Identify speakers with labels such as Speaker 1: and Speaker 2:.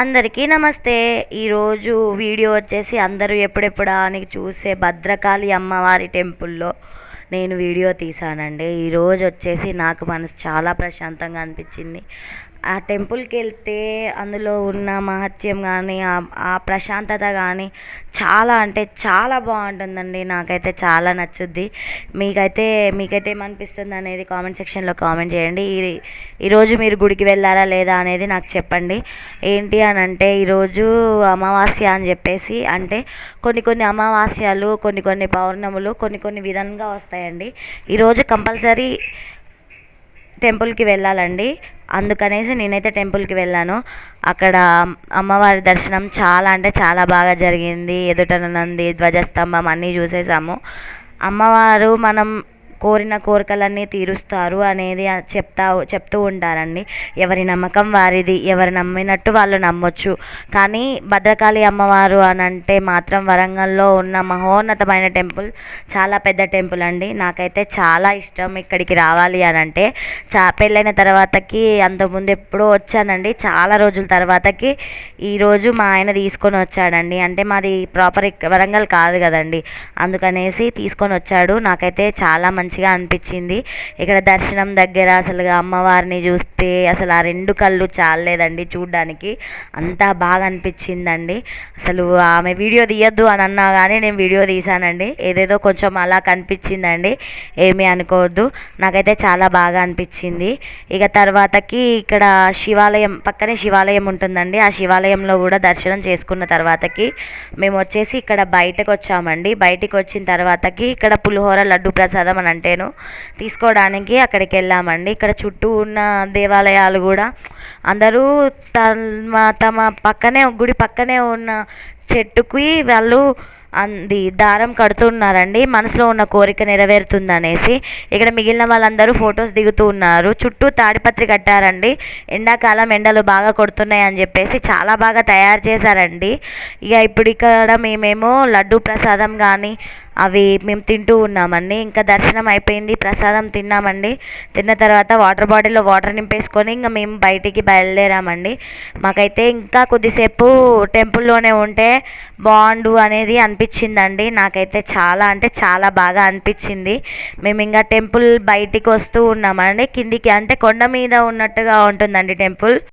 Speaker 1: అందరికీ నమస్తే. ఈరోజు వీడియో వచ్చేసి అందరూ ఎప్పుడెప్పుడా అని చూసే భద్రకాళి అమ్మవారి టెంపుల్లో నేను వీడియో తీసానండి ఈరోజు వచ్చేసి నాకు మనసు చాలా ప్రశాంతంగా అనిపించింది. ఆ టెంపుల్కి వెళ్తే అందులో ఉన్న మహత్యం కానీ ఆ ప్రశాంతత కానీ చాలా అంటే చాలా బాగుంటుందండి. నాకైతే చాలా నచ్చుద్ది. మీకైతే మీకైతే ఏమనిపిస్తుంది అనేది కామెంట్ సెక్షన్లో కామెంట్ చేయండి. ఈ ఈరోజు మీరు గుడికి వెళ్ళారా లేదా అనేది నాకు చెప్పండి. ఏంటి అని అంటే ఈరోజు అమావాస్య అని చెప్పేసి అంటే కొన్ని కొన్ని అమావాస్యలు కొన్ని కొన్ని పౌర్ణములు కొన్ని కొన్ని విధంగా వస్తాయండి. ఈరోజు కంపల్సరీ టెంపుల్కి వెళ్ళాలండి. అందుకనేసి నేనైతే టెంపుల్కి వెళ్ళాను. అక్కడ అమ్మవారి దర్శనం చాలా అంటే చాలా బాగా జరిగింది. ఎదుట నంది ధ్వజస్తంభం అన్నీ చూసేసాము. అమ్మవారు మనం కోరిన కోరికలన్నీ తీరుస్తారు అనేది చెప్తా చెప్తూ ఉంటారండి. ఎవరి నమ్మకం వారిది ఎవరు నమ్మినట్టు వాళ్ళు నమ్మొచ్చు. కానీ భద్రకాళి అమ్మవారు అని అంటే మాత్రం వరంగల్లో ఉన్న మహోన్నతమైన టెంపుల్ చాలా పెద్ద టెంపుల్ అండి. నాకైతే చాలా ఇష్టం ఇక్కడికి రావాలి అని అంటే చా పెళ్ళైన తర్వాతకి అంతకుముందు ఎప్పుడో వచ్చానండి. చాలా రోజుల తర్వాతకి ఈరోజు మా ఆయన తీసుకొని వచ్చాడండి. అంటే మాది ప్రాపర్ వరంగల్ కాదు కదండి. అందుకనేసి తీసుకొని వచ్చాడు. నాకైతే చాలా మంచి మంచిగా అనిపించింది. ఇక్కడ దర్శనం దగ్గర అసలు అమ్మవారిని చూస్తే అసలు ఆ రెండు కళ్ళు చాలేదండి చూడ్డానికి. అంతా బాగా అనిపించిందండి. అసలు ఆమె వీడియో తీయద్దు అని అన్నా కానీ నేను వీడియో తీశానండి. ఏదేదో కొంచెం అలా కనిపించిందండి. ఏమీ అనుకోవద్దు. నాకైతే చాలా బాగా అనిపించింది. ఇక తర్వాతకి ఇక్కడ శివాలయం పక్కనే శివాలయం ఉంటుందండి. ఆ శివాలయంలో కూడా దర్శనం చేసుకున్న తర్వాతకి మేము వచ్చేసి ఇక్కడ బయటకు వచ్చామండి బయటికి వచ్చిన తర్వాతకి ఇక్కడ పులిహోర లడ్డు ప్రసాదం అని అంటేను తీసుకోవడానికి అక్కడికి వెళ్ళామండి. ఇక్కడ చుట్టూ ఉన్న దేవాలయాలు కూడా అందరూ తమ తమ పక్కనే గుడి పక్కనే ఉన్న చెట్టుకి వాళ్ళు అంది దారం కడుతున్నారండి. మనసులో ఉన్న కోరిక నెరవేరుతుందనేసి ఇక్కడ మిగిలిన వాళ్ళందరూ ఫొటోస్ దిగుతూ ఉన్నారు. చుట్టూ తాడిపత్రి కట్టారండి. ఎండాకాలం ఎండలు బాగా కొడుతున్నాయి అని చెప్పేసి చాలా బాగా తయారు చేశారండి. ఇక ఇప్పుడు ఇక్కడ మేమేమో లడ్డు ప్రసాదం కానీ అవి మేము తింటూ ఉన్నామండి. ఇంకా దర్శనం అయిపోయింది ప్రసాదం తిన్నామండి. తిన్న తర్వాత వాటర్ బాటిల్లో వాటర్ నింపేసుకొని ఇంకా మేము బయటికి బయలుదేరామండి. మాకైతే ఇంకా కొద్దిసేపు టెంపుల్లోనే ఉంటే బాగుండు అనేది అనిపించిందండి. నాకైతే చాలా అంటే చాలా బాగా అనిపించింది. మేము ఇంకా టెంపుల్ బయటికి వస్తూ ఉన్నామండి. కిందికి అంటే కొండ మీద ఉన్నట్టుగా ఉంటుందండి టెంపుల్.